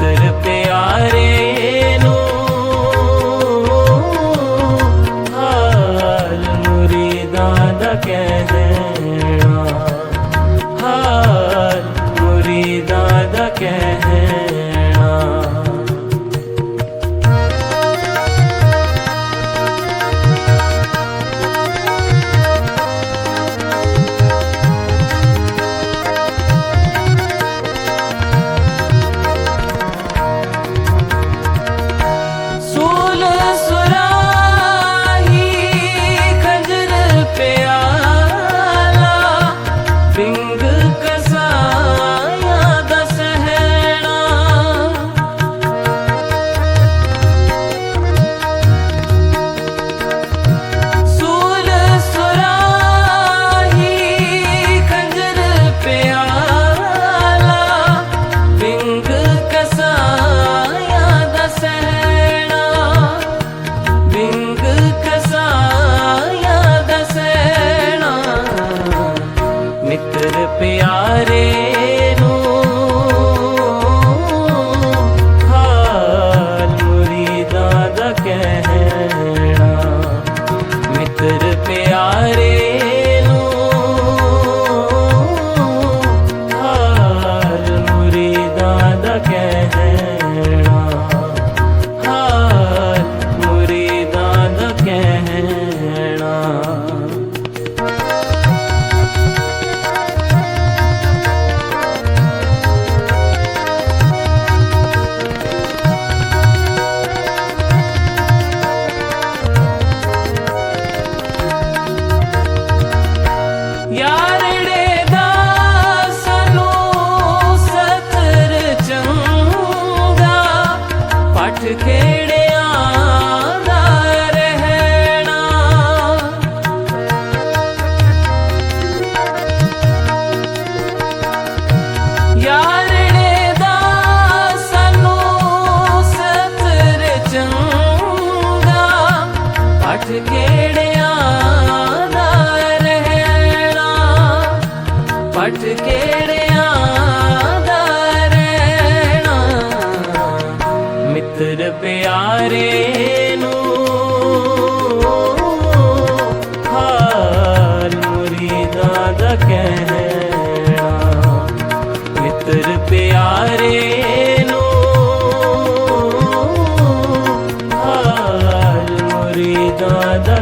ਕਰ ਪਿਆਰੇ ਦਾ ਕਹਿ ਵਿੱਚ ਖੇੜਿਆਂ ਦਾ ਰਹਿਣਾ। ਯਾਰ ਕਿਹੜਿਆਂ ਦਾ ਰਹਿਣਾ। ਪਟ ਕੇ ਗੁਰ ਪਿਆਰੇ ਦਾ